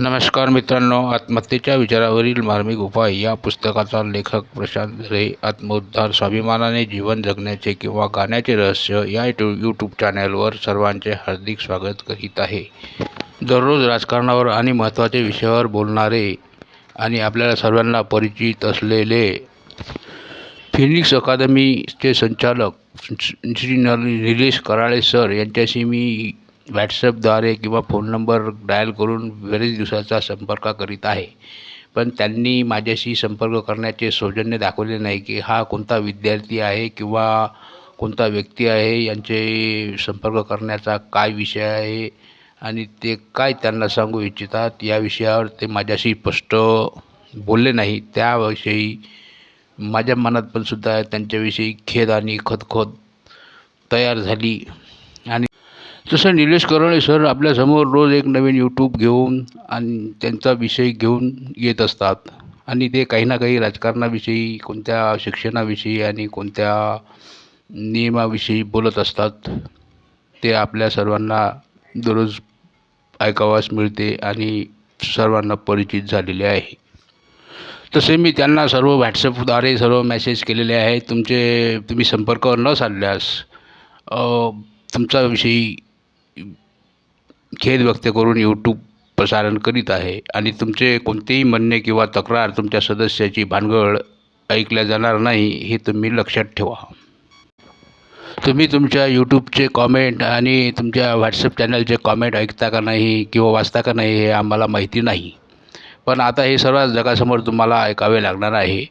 नमस्कार मित्रांनो आत्महत्येच्या विचारावरील मार्मिक उपाय या पुस्तकाचा लेखक प्रशांत रे आत्मोद्धार स्वाभिमानाने जीवन जगण्याचे किंवा गाण्याचे रहस्य या यू यूट्यूब चॅनलवर सर्वांचे हार्दिक स्वागत करीत आहे. दररोज राजकारणावर आणि महत्त्वाच्या विषयावर बोलणारे आणि आपल्याला सर्वांना परिचित असलेले फिनिक्स अकादमीचे संचालक श्री न निलेश कराळे सर यांच्याशी मी व्हॉट्सअपद्वारे किंवा फोन नंबर डायल करून बरेच दिवसाचा संपर्क करीत आहे. पण त्यांनी माझ्याशी संपर्क करण्याचे सौजन्य दाखवले नाही की हा कोणता विद्यार्थी आहे किंवा कोणता व्यक्ती आहे यांचे संपर्क करण्याचा काय विषय आहे आणि ते काय त्यांना सांगू इच्छितात या विषयावर ते माझ्याशी स्पष्ट बोलले नाही. त्याविषयी माझ्या मनात पण सुद्धा त्यांच्याविषयी खेद आणि खदखद तयार झाली. तसं निलेश करणे सर आपल्यासमोर रोज एक नवीन यूट्यूब घेऊन आणि त्यांचा विषय घेऊन येत असतात. आणि ते काही ना काही राजकारणाविषयी कोणत्या शिक्षणाविषयी आणि कोणत्या नियमाविषयी बोलत असतात. ते आपल्या सर्वांना दररोज ऐकावास मिळते आणि सर्वांना परिचित झालेले आहे. तसे मी त्यांना सर्व व्हॉट्सअपद्वारे सर्व मेसेज केलेले आहे तुमचे तुम्ही संपर्क न साधल्यास तुमचा विषयी खेद व्यक्त करून यूट्यूब प्रसारण करीत आहे आणि तुमचे कोणतेही म्हणणे किंवा तक्रार तुमच्या सदस्याची भानगड ऐकल्या जाणार नाही हे तुम्ही लक्षात ठेवा. तुम्ही तुमच्या यूट्यूबचे कॉमेंट आणि तुमच्या व्हॉट्सअप चॅनलचे कॉमेंट ऐकता का नाही किंवा वाचता का नाही हे आम्हाला माहिती नाही. पण आता हे सर्व जगासमोर तुम्हाला ऐकावे लागणार आहे.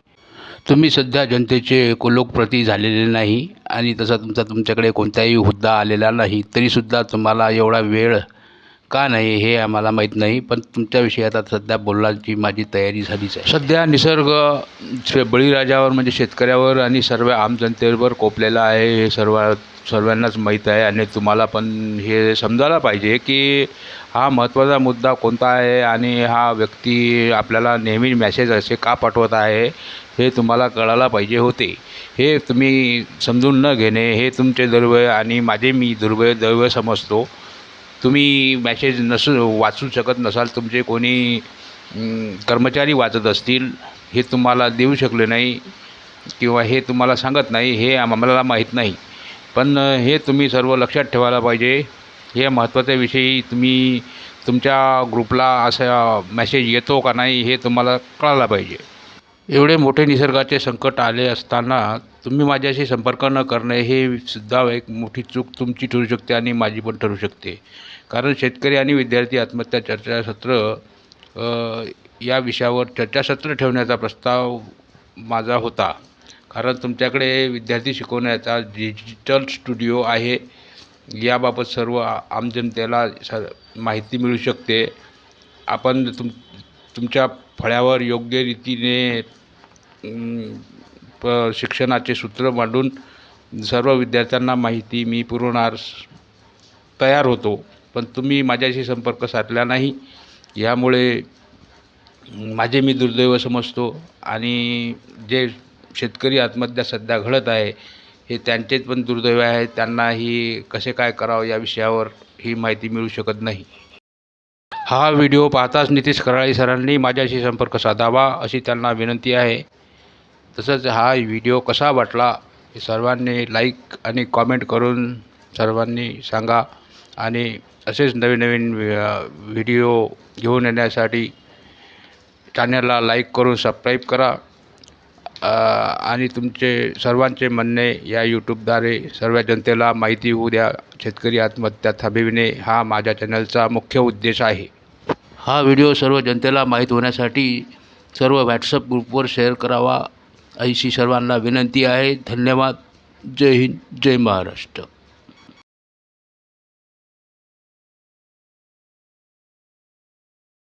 तुम्ही सध्या जनतेचे लोकप्रती झालेले नाही आणि तसा तुमचा तुमच्याकडे कोणताही हुद्दा आलेला नाही तरीसुद्धा तुम्हाला एवढा वेळ का नाही हे आम्हाला माहीत नाही पण तुमच्याविषयी आता सध्या बोलण्याची माझी तयारी झालीच आहे. सध्या निसर्ग बळीराजावर म्हणजे शेतकऱ्यावर आणि सर्व आम जनतेवर कोपलेला आहे हे सर्व सर्वांनाच माहीत आहे आणि तुम्हाला पण हे समजायला पाहिजे की हा महत्त्वाचा मुद्दा कोणता आहे आणि हा व्यक्ती आपल्याला नेहमी मॅसेज असे का पाठवत आहे हे तुम्हाला कळायला पाहिजे होते. हे तुम्ही समजून न घेणे हे तुमचे दुर्वय आणि माझे मी दुर्वय दैव समजतो. तुम्ही मॅसेज नस वाचू शकत नसाल तुमचे कोणी कर्मचारी वाचत असतील हे तुम्हाला देऊ शकले नाही किंवा हे तुम्हाला सांगत नाही हे आम्हाला माहीत नाही. पण हे तुम्ही सर्व लक्षात ठेवायला पाहिजे. हे महत्त्वाच्या विषयी तुम्ही तुमच्या ग्रुपला असा मॅसेज येतो का नाही हे तुम्हाला कळायला पाहिजे. एवढे मोठे निसर्गाचे संकट आले असताना तुम्ही माझ्याशी संपर्क न करणे हे सुद्धा एक मोठी चूक तुमची ठरू शकते आणि माझी पण ठरू शकते. कारण शेतकरी आणि विद्यार्थी आत्महत्या चर्चासत्र या विषयावर चर्चासत्र ठेवण्याचा प्रस्ताव माझा होता. कारण तुमच्याकडे विद्यार्थी शिकवण्याचा डिजिटल स्टुडिओ आहे. याबाबत सर्व आम जनतेला स माहिती मिळू शकते. आपण तुम तुमच्या फळ्यावर योग्य रीतीने प शिक्षणाचे सूत्र मांडून सर्व विद्यार्थ्यांना माहिती मी पुरवणार तयार होतो. पण तुम्ही माझ्याशी संपर्क साधला नाही. यामुळे माझे मी दुर्दैव समजतो आणि जे शेतकरी आत्महत्या सध्या घडत आहे हे त्यांचेच पण दुर्दैव आहे. त्यांनाही कसे काय करावं या विषयावर ही माहिती मिळू शकत नाही. हा व्हिडिओ पाहताच नितीश कराळी सरांनी माझ्याशी संपर्क साधावा अशी त्यांना विनंती आहे. तसंच हा व्हिडिओ कसा वाटला हे सर्वांनी लाईक आणि कॉमेंट करून सर्वांनी सांगा. आणि असेच नवीन नवीन व्हिडिओ घेऊन येण्यासाठी चॅनलला लाईक करून सबस्क्राईब करा. आणि तुमचे सर्वांचे म्हणणे या यूट्यूबद्वारे सर्व जनतेला माहिती होऊ द्या. शेतकरी आत्महत्या थांबविणे हा माझ्या चॅनलचा मुख्य उद्देश आहे. हा व्हिडिओ सर्व जनतेला माहीत होण्यासाठी सर्व व्हॉट्सअप ग्रुपवर शेअर करावा. अशी सर्वांना विनंती आहे. धन्यवाद. जय हिंद जय महाराष्ट्र.